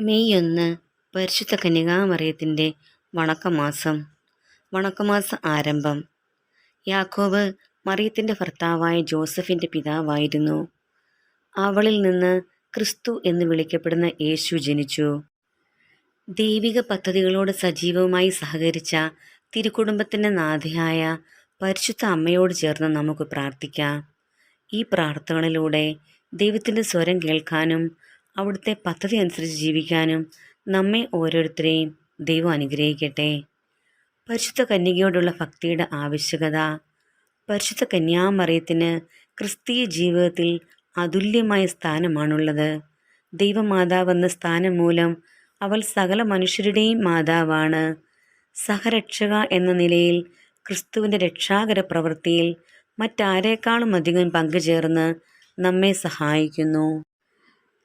May ഒന്ന് പരിശുദ്ധ കന്യകാമറിയത്തിന്റെ വണക്കമാസം. വണക്കമാസ ആരംഭം. യാക്കോബ് മറിയത്തിന്റെ ഭർത്താവായ ജോസഫിന്റെ പിതാവായിരുന്നു. അവളിൽ നിന്ന് ക്രിസ്തു എന്ന് വിളിക്കപ്പെടുന്ന യേശു ജനിച്ചു. ദൈവിക പദ്ധതികളോട് സജീവമായി സഹകരിച്ച തിരുക്കുടുംബത്തിന്റെ നാഥയായ പരിശുദ്ധ അമ്മയോട് ചേർന്ന് നമുക്ക് പ്രാർത്ഥിക്കാം. ഈ പ്രാർത്ഥനകളിലൂടെ ദൈവത്തിന്റെ സ്വരം കേൾക്കാനും അവിടുത്തെ പദ്ധതി അനുസരിച്ച് ജീവിക്കാനും നമ്മെ ഓരോരുത്തരെയും ദൈവം അനുഗ്രഹിക്കട്ടെ. പരിശുദ്ധ കന്യകയോടുള്ള ഭക്തിയുടെ ആവശ്യകത. പരിശുദ്ധ കന്യാമറിയത്തിന് ക്രിസ്തീയ ജീവിതത്തിൽ അതുല്യമായ സ്ഥാനമാണുള്ളത്. ദൈവമാതാവെന്ന സ്ഥാനം മൂലം അവൾ സകല മനുഷ്യരുടെയും മാതാവാണ്. സഹരക്ഷക എന്ന നിലയിൽ ക്രിസ്തുവിന്റെ രക്ഷാകര പ്രവൃത്തിയിൽ മറ്റാരേക്കാളും അധികം പങ്കുചേർന്ന് നമ്മെ സഹായിക്കുന്നു.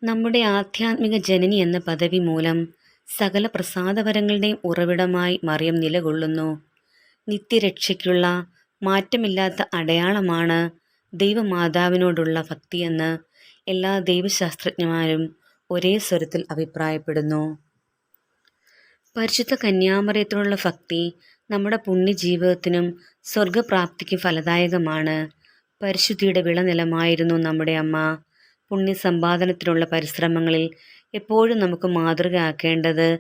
നമ്മുടെ ആധ്യാത്മിക ജനനി എന്ന പദവി മൂലം സകല പ്രസാദവരങ്ങളുടെയും ഉറവിടമായി മറിയം നിലകൊള്ളുന്നു. നിത്യരക്ഷയ്ക്കുള്ള മാറ്റമില്ലാത്ത അടയാളമാണ് ദൈവമാതാവിനോടുള്ള ഭക്തിയെന്ന് എല്ലാ ദൈവശാസ്ത്രജ്ഞന്മാരും ഒരേ സ്വരത്തിൽ അഭിപ്രായപ്പെടുന്നു. പരിശുദ്ധ കന്യാമറിയത്തിനുള്ള ഭക്തി നമ്മുടെ പുണ്യജീവിതത്തിനും സ്വർഗപ്രാപ്തിക്കും ഫലദായകമാണ്. പരിശുദ്ധിയുടെ വിളനിലമായിരുന്നു നമ്മുടെ അമ്മ. പുണ്യസമ്പാദനത്തിനുള്ള പരിശ്രമങ്ങളിൽ എപ്പോഴും നമുക്ക് മാതൃകയാക്കേണ്ടത്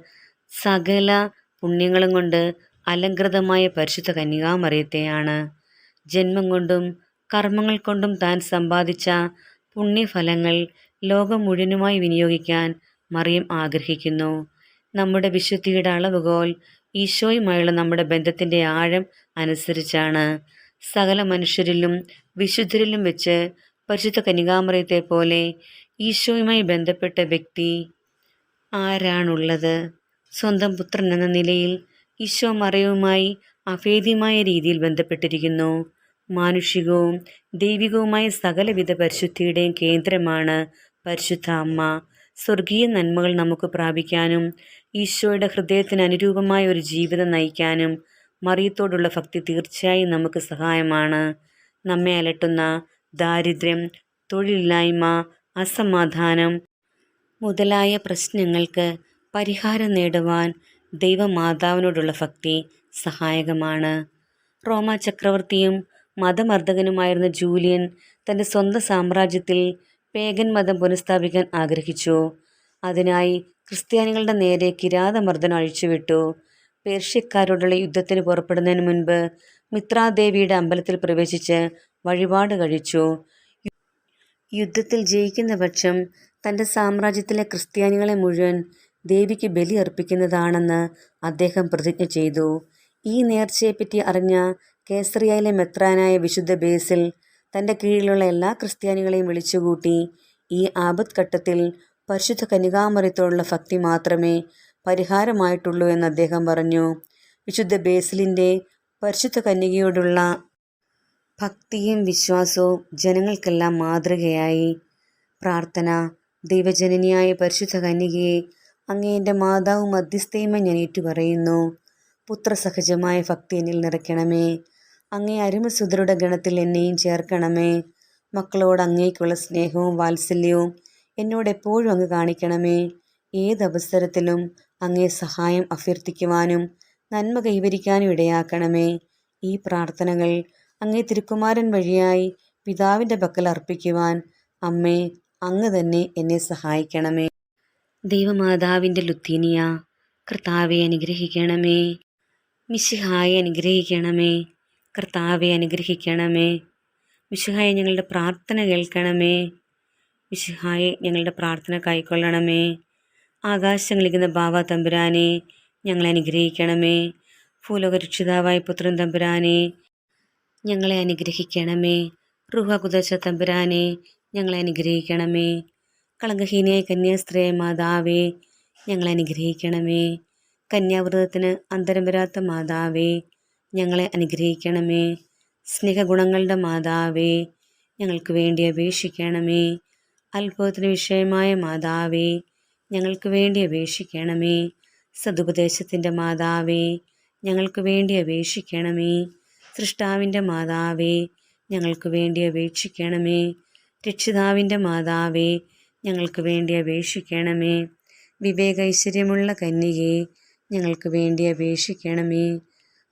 സകല പുണ്യങ്ങളും കൊണ്ട് അലങ്കൃതമായ പരിശുദ്ധ കന്യകാമറിയത്തെയാണ്. ജന്മം കൊണ്ടും കർമ്മങ്ങൾ കൊണ്ടും താൻ സമ്പാദിച്ച പുണ്യഫലങ്ങൾ ലോകം മുഴുവനുമായി വിനിയോഗിക്കാൻ മറിയം ആഗ്രഹിക്കുന്നു. നമ്മുടെ വിശുദ്ധിയുടെ അളവുകോൽ ഈശോയുമായുള്ള നമ്മുടെ ബന്ധത്തിന്റെ ആഴം അനുസരിച്ചാണ്. സകല മനുഷ്യരിലും വിശുദ്ധരിലും വെച്ച് പരിശുദ്ധ കനികാമറിയത്തെ പോലെ ഈശോയുമായി ബന്ധപ്പെട്ട വ്യക്തി ആരാണുള്ളത്? സ്വന്തം പുത്രൻ എന്ന നിലയിൽ ഈശോ മറയവുമായി അഭേദ്യമായ രീതിയിൽ ബന്ധപ്പെട്ടിരിക്കുന്നു. മാനുഷികവും ദൈവികവുമായ സകലവിധ പരിശുദ്ധിയുടെയും കേന്ദ്രമാണ് പരിശുദ്ധ അമ്മ. സ്വർഗീയ നന്മകൾ നമുക്ക് പ്രാപിക്കാനും ഈശോയുടെ ഹൃദയത്തിന് അനുരൂപമായ ഒരു ജീവിതം നയിക്കാനും മറിയത്തോടുള്ള ഭക്തി തീർച്ചയായും നമുക്ക് സഹായമാണ്. നമ്മെ അലട്ടുന്ന ദാരിദ്ര്യം തൊഴിലില്ലായ്മ അസമാധാനം മുതലായ പ്രശ്നങ്ങൾക്ക് പരിഹാരം നേടുവാൻ ദൈവമാതാവിനോടുള്ള ഭക്തി സഹായകമാണ്. റോമ ചക്രവർത്തിയും മതമർദ്ദകനുമായിരുന്ന ജൂലിയൻ തന്റെ സ്വന്തം സാമ്രാജ്യത്തിൽ പേഗൻ മതം പുനഃസ്ഥാപിക്കാൻ ആഗ്രഹിച്ചു. അതിനായി ക്രിസ്ത്യാനികളുടെ നേരെ കിരാതമർദ്ദനം അഴിച്ചുവിട്ടു. പേർഷ്യക്കാരോടുള്ള യുദ്ധത്തിന് പുറപ്പെടുന്നതിന് മുൻപ് മിത്രാദേവിയുടെ അമ്പലത്തിൽ പ്രവേശിച്ച് വഴിപാട് കഴിച്ചു. യുദ്ധത്തിൽ ജയിക്കുന്ന പക്ഷം തന്റെ സാമ്രാജ്യത്തിലെ ക്രിസ്ത്യാനികളെ മുഴുവൻ ദേവിക്ക് ബലി അർപ്പിക്കുന്നതാണെന്ന് അദ്ദേഹം പ്രതിജ്ഞ ചെയ്തു. ഈ നേർച്ചയെപ്പറ്റി അറിഞ്ഞ കേസറിയയിലെ മെത്രാനായ വിശുദ്ധ ബേസിൽ തന്റെ കീഴിലുള്ള എല്ലാ ക്രിസ്ത്യാനികളെയും വിളിച്ചുകൂട്ടി ഈ ആപത് ഘട്ടത്തിൽ പരിശുദ്ധ കനികാമറിത്തോടുള്ള ഭക്തി മാത്രമേ പരിഹാരമായിട്ടുള്ളൂ എന്ന് അദ്ദേഹം പറഞ്ഞു. വിശുദ്ധ ബേസിലിന്റെ പരിശുദ്ധ കന്യകയോടുള്ള ഭക്തിയും വിശ്വാസവും ജനങ്ങൾക്കെല്ലാം മാതൃകയായി. പ്രാർത്ഥന ദൈവജനനിയായ പരിശുദ്ധ കന്യകയെ അങ്ങേ എന്റെ മാതാവും മധ്യസ്ഥയുമായി ഞാൻ ഏറ്റുപറയുന്നു. പുത്രസഹജമായ ഭക്തി എന്നിൽ നിറയ്ക്കണമേ. അങ്ങേ അരുമസുതരുടെ ഗണത്തിൽ എന്നെയും ചേർക്കണമേ. മക്കളോട് അങ്ങേക്കുള്ള സ്നേഹവും വാത്സല്യവും എന്നോട് എപ്പോഴും അങ്ങ് കാണിക്കണമേ. ഏതവസരത്തിലും അങ്ങേ സഹായം അഭ്യർത്ഥിക്കുവാനും നന്മ കൈവരിക്കാനും ഇടയാക്കണമേ. ഈ പ്രാർത്ഥനകൾ അങ്ങേ തിരുക്കുമാരൻ വഴിയായി പിതാവിന്റെ പക്കൽ അർപ്പിക്കുവാൻ അമ്മേ അങ്ങ് തന്നെ എന്നെ സഹായിക്കണമേ. ദൈവമാതാവിന്റെ ലുത്തീനിയ കർത്താവെ അനുഗ്രഹിക്കണമേ. മിശിഹായെ അനുഗ്രഹിക്കണമേ കർത്താവെ അനുഗ്രഹിക്കണമേ. മിശിഹായെ ഞങ്ങളുടെ പ്രാർത്ഥന കേൾക്കണമേ. മിശിഹായെ ഞങ്ങളുടെ പ്രാർത്ഥന കൈക്കൊള്ളണമേ. ആകാശങ്ങളിക്കുന്ന ബാബ തമ്പുരാനെ ഞങ്ങളെ അനുഗ്രഹിക്കണമേ. ഭൂലോകരക്ഷിതാവായ പുത്രൻ തമ്പുരാനെ ഞങ്ങളെ അനുഗ്രഹിക്കണമേ. റുഹകുദശ തമ്പുരാനെ ഞങ്ങളെ അനുഗ്രഹിക്കണമേ. കളങ്കഹീനയായ കന്യാസ്ത്രീയ മാതാവേ ഞങ്ങളെ അനുഗ്രഹിക്കണമേ. കന്യാവ്രതത്തിന് അന്തരം വരാത്ത മാതാവേ ഞങ്ങളെ അനുഗ്രഹിക്കണമേ. സ്നേഹഗുണങ്ങളുടെ മാതാവേ ഞങ്ങൾക്ക് വേണ്ടി അപേക്ഷിക്കണമേ. അത്ഭുതത്തിന് വിഷയമായ മാതാവേ ഞങ്ങൾക്ക് വേണ്ടി അപേക്ഷിക്കണമേ. സതുപദേശത്തിന്റെ മാതാവേ ഞങ്ങൾക്ക് വേണ്ടി അപേക്ഷിക്കണമേ. സൃഷ്ടാവിന്റെ മാതാവേ ഞങ്ങൾക്ക് വേണ്ടി അപേക്ഷിക്കണമേ. രക്ഷിതാവിന്റെ മാതാവേ ഞങ്ങൾക്ക് വേണ്ടി അപേക്ഷിക്കണമേ. വിവേകൈശ്വര്യമുള്ള കന്യകെ ഞങ്ങൾക്ക് വേണ്ടി അപേക്ഷിക്കണമേ.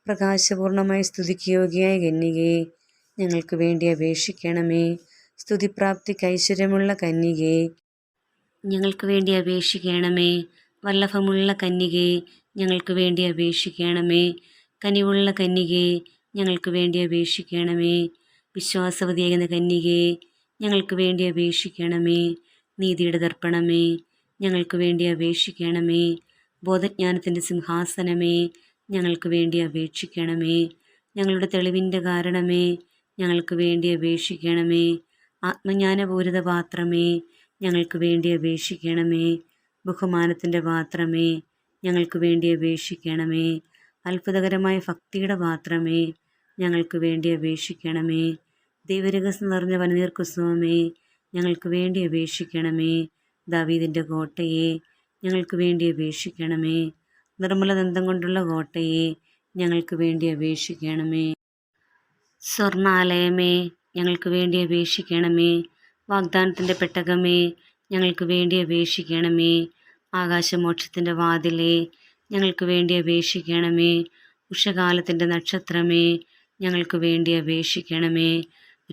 പ്രകാശപൂർണമായി സ്തുതിക്ക് യോഗ്യയായ കന്യകെ ഞങ്ങൾക്ക് വേണ്ടി അപേക്ഷിക്കണമേ. സ്തുതിപ്രാപ്തിക്ക് ഐശ്വര്യമുള്ള കന്യകെ ഞങ്ങൾക്ക് വേണ്ടി അപേക്ഷിക്കണമേ. വല്ലഭമുള്ള കന്യകെ ഞങ്ങൾക്ക് വേണ്ടി അപേക്ഷിക്കണമേ. കനിവുള്ള കന്യകെ ഞങ്ങൾക്ക് വേണ്ടി അപേക്ഷിക്കണമേ. വിശ്വാസവതിയാകുന്ന കന്യകേ ഞങ്ങൾക്ക് വേണ്ടി അപേക്ഷിക്കണമേ. നീതിയുടെ ദർപ്പണമേ ഞങ്ങൾക്ക് വേണ്ടി അപേക്ഷിക്കണമേ. ബോധജ്ഞാനത്തിന്റെ സിംഹാസനമേ ഞങ്ങൾക്ക് വേണ്ടി അപേക്ഷിക്കണമേ. ഞങ്ങളുടെ തെളിവിന്റെ കാരണമേ ഞങ്ങൾക്ക് വേണ്ടി അപേക്ഷിക്കണമേ. ആത്മജ്ഞാനപൂരിത പാത്രമേ ഞങ്ങൾക്ക് വേണ്ടി അപേക്ഷിക്കണമേ. ബഹുമാനത്തിന്റെ പാത്രമേ ഞങ്ങൾക്ക് വേണ്ടി അപേക്ഷിക്കണമേ. അത്ഭുതകരമായ ഭക്തിയുടെ പാത്രമേ ഞങ്ങൾക്ക് വേണ്ടി അപേക്ഷിക്കണമേ. ദൈവരഹസ്യം നിറഞ്ഞ വനനീർ ഞങ്ങൾക്ക് വേണ്ടി അപേക്ഷിക്കണമേ. ദാവീദിന്റെ കോട്ടയെ ഞങ്ങൾക്ക് വേണ്ടി അപേക്ഷിക്കണമേ. നിർമ്മല ദന്തം കൊണ്ടുള്ള കോട്ടയെ ഞങ്ങൾക്ക് വേണ്ടി അപേക്ഷിക്കണമേ. സ്വർണാലയമേ ഞങ്ങൾക്ക് വേണ്ടി അപേക്ഷിക്കണമേ. വാഗ്ദാനത്തിന്റെ പെട്ടകമേ ഞങ്ങൾക്ക് വേണ്ടി അപേക്ഷിക്കണമേ. ആകാശമോക്ഷത്തിന്റെ വാതിലേ ഞങ്ങൾക്ക് വേണ്ടി അപേക്ഷിക്കണമേ. ഉഷകാലത്തിന്റെ നക്ഷത്രമേ ഞങ്ങൾക്ക് വേണ്ടി അപേക്ഷിക്കണമേ.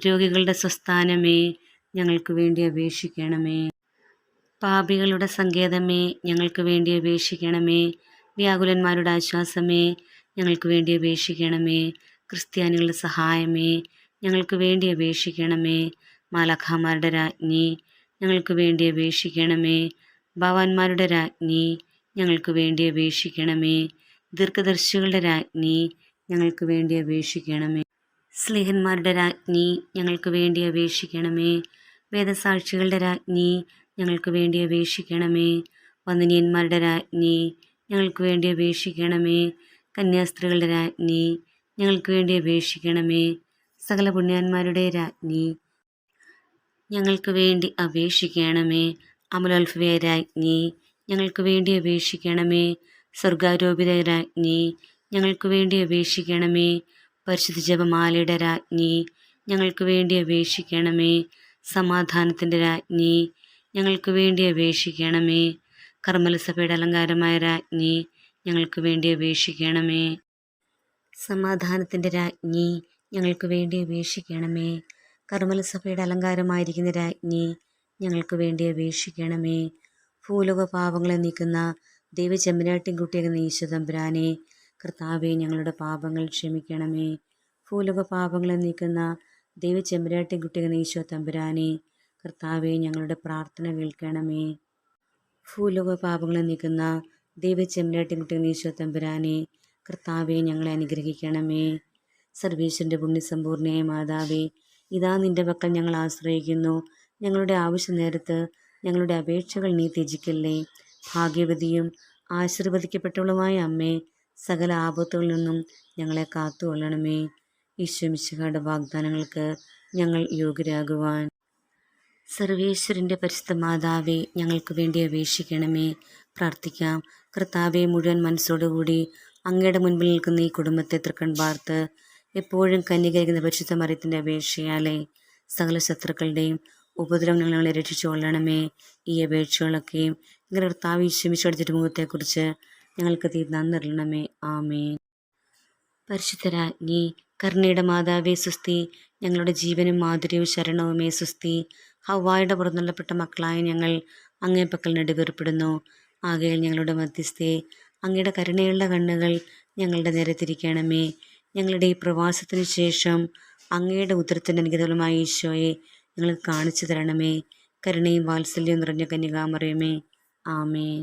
രോഗികളുടെ സ്വസ്ഥാനമേ ഞങ്ങൾക്ക് വേണ്ടി അപേക്ഷിക്കണമേ. പാപികളുടെ സങ്കേതമേ ഞങ്ങൾക്ക് വേണ്ടി അപേക്ഷിക്കണമേ. വ്യാകുലന്മാരുടെ ആശ്വാസമേ ഞങ്ങൾക്ക് വേണ്ടി അപേക്ഷിക്കണമേ. ക്രിസ്ത്യാനികളുടെ സഹായമേ ഞങ്ങൾക്ക് വേണ്ടി അപേക്ഷിക്കണമേ. മാലഖാമാരുടെ രാജ്ഞി ഞങ്ങൾക്ക് വേണ്ടി അപേക്ഷിക്കണമേ. ഭവാന്മാരുടെ രാജ്ഞി ഞങ്ങൾക്ക് വേണ്ടി അപേക്ഷിക്കണമേ. ദീർഘദർശികളുടെ രാജ്ഞി ഞങ്ങൾക്ക് വേണ്ടി അപേക്ഷിക്കണമേ. സ്നേഹന്മാരുടെ രാജ്ഞി ഞങ്ങൾക്ക് വേണ്ടി അപേക്ഷിക്കണമേ. വേദസാക്ഷികളുടെ രാജ്ഞി ഞങ്ങൾക്ക് വേണ്ടി അപേക്ഷിക്കണമേ. വന്ദനീയന്മാരുടെ രാജ്ഞി ഞങ്ങൾക്ക് വേണ്ടി അപേക്ഷിക്കണമേ. കന്യാസ്ത്രീകളുടെ രാജ്ഞി ഞങ്ങൾക്ക് വേണ്ടി അപേക്ഷിക്കണമേ. സകല പുണ്യാന്മാരുടെ രാജ്ഞി ഞങ്ങൾക്ക് വേണ്ടി അപേക്ഷിക്കണമേ. അമലോത്ഭവ രാജ്ഞി ഞങ്ങൾക്ക് വേണ്ടി അപേക്ഷിക്കണമേ. സ്വർഗാരോപിത രാജ്ഞി ഞങ്ങൾക്ക് വേണ്ടി അപേക്ഷിക്കണമേ. പരിശുദ്ധ ജപമാലയുടെ രാജ്ഞി ഞങ്ങൾക്ക് വേണ്ടി അപേക്ഷിക്കണമേ. സമാധാനത്തിന്റെ രാജ്ഞി ഞങ്ങൾക്ക് വേണ്ടി അപേക്ഷിക്കണമേ. കർമ്മലസഭയുടെ അലങ്കാരമായ രാജ്ഞി ഞങ്ങൾക്ക് വേണ്ടി അപേക്ഷിക്കണമേ. സമാധാനത്തിന്റെ രാജ്ഞി ഞങ്ങൾക്ക് വേണ്ടി അപേക്ഷിക്കണമേ. കർമ്മലസഭയുടെ അലങ്കാരമായിരിക്കുന്ന രാജ്ഞി ഞങ്ങൾക്ക് വേണ്ടി അപേക്ഷിക്കണമേ. ഭൂലോക പാപങ്ങളെ നീക്കുന്ന ദൈവചെമ്മനാട്ടിൻകുട്ടിയാകുന്ന ഈശോതമ്പുരാനെ കർത്താവെ ഞങ്ങളുടെ പാപങ്ങൾ ക്ഷമിക്കണമേ. ഭൂലോക പാപങ്ങളെ നീക്കുന്ന ദൈവചെമ്പരാട്ടിൻകുട്ടിയാകുന്ന ഈശോ തമ്പുരാനെ കർത്താവെ ഞങ്ങളുടെ പ്രാർത്ഥന കേൾക്കണമേ. ഭൂലോക പാപങ്ങളെ നീക്കുന്ന ദൈവചെമ്മരാട്ടിൻകുട്ടിയാകുന്ന ഈശോ തമ്പുരാനെ കർത്താവെ ഞങ്ങളെ അനുഗ്രഹിക്കണമേ. സർവീശ്വരന്റെ പുണ്യസമ്പൂർണയായ മാതാവേ ഇതാ നിന്റെ പക്കൽ ഞങ്ങൾ ആശ്രയിക്കുന്നു. ഞങ്ങളുടെ ആവശ്യ നേരത്ത് ഞങ്ങളുടെ അപേക്ഷകൾ നീ ത്യജിക്കല്ലേ. ഭാഗ്യവതിയും ആശീർവദിക്കപ്പെട്ടവളുമായ അമ്മേ സകല ആപത്തുകളിൽ നിന്നും ഞങ്ങളെ കാത്തുകൊള്ളണമേ. ഈശ്വമിശുഖയുടെ വാഗ്ദാനങ്ങൾക്ക് ഞങ്ങൾ യോഗ്യരാകുവാൻ. സർവേശ്വരന്റെ പരിശുദ്ധ മാതാവെ ഞങ്ങൾക്ക് വേണ്ടി അപേക്ഷിക്കണമേ. പ്രാർത്ഥിക്കാം. കർത്താവെ മുഴുവൻ മനസ്സോടുകൂടി അങ്ങയുടെ മുൻപിൽ നിൽക്കുന്ന ഈ കുടുംബത്തെ തൃക്കൺ പാർത്ത് എപ്പോഴും കന്യകരിക്കുന്ന പരിശുദ്ധ മറിയത്തിന്റെ അപേക്ഷയാലേ സകല ശത്രുക്കളുടെയും ഉപദ്രവങ്ങൾ ഞങ്ങളെ രക്ഷിച്ചു കൊള്ളണമേ ഈ അപേക്ഷകളൊക്കെയും നിങ്ങളുടെ കർത്താവ് ഈശ്വമിച്ചോട് മുഖത്തെക്കുറിച്ച് ഞങ്ങൾക്ക് തീർന്നറിയണമേ ആമേൻ. പരിശുദ്ധരാജ്ഞി കർണയുടെ മാതാവേ സുസ്തി ഞങ്ങളുടെ ജീവനും മാധുര്യവും ശരണവുമേ സുസ്തി ഹവായുടെ പുറന്തള്ളപ്പെട്ട മക്കളായ ഞങ്ങൾ അങ്ങേ പക്കൽ നെടുവേർപ്പെടുന്നു. ആകയാൽ ഞങ്ങളുടെ മധ്യസ്ഥയെ അങ്ങയുടെ കരുണയുള്ള കണ്ണുകൾ ഞങ്ങളുടെ നേരെ തിരിക്കണമേ. ഞങ്ങളുടെ ഈ പ്രവാസത്തിന് ശേഷം അങ്ങയുടെ ഉത്തരത്തിന്റെ അനുഗതമായ ഈശോയെ ഞങ്ങൾക്ക് കാണിച്ചു തരണമേ. കരുണയും വാത്സല്യവും നിറഞ്ഞ കന്യകാമറിയമേ. ആമേൻ.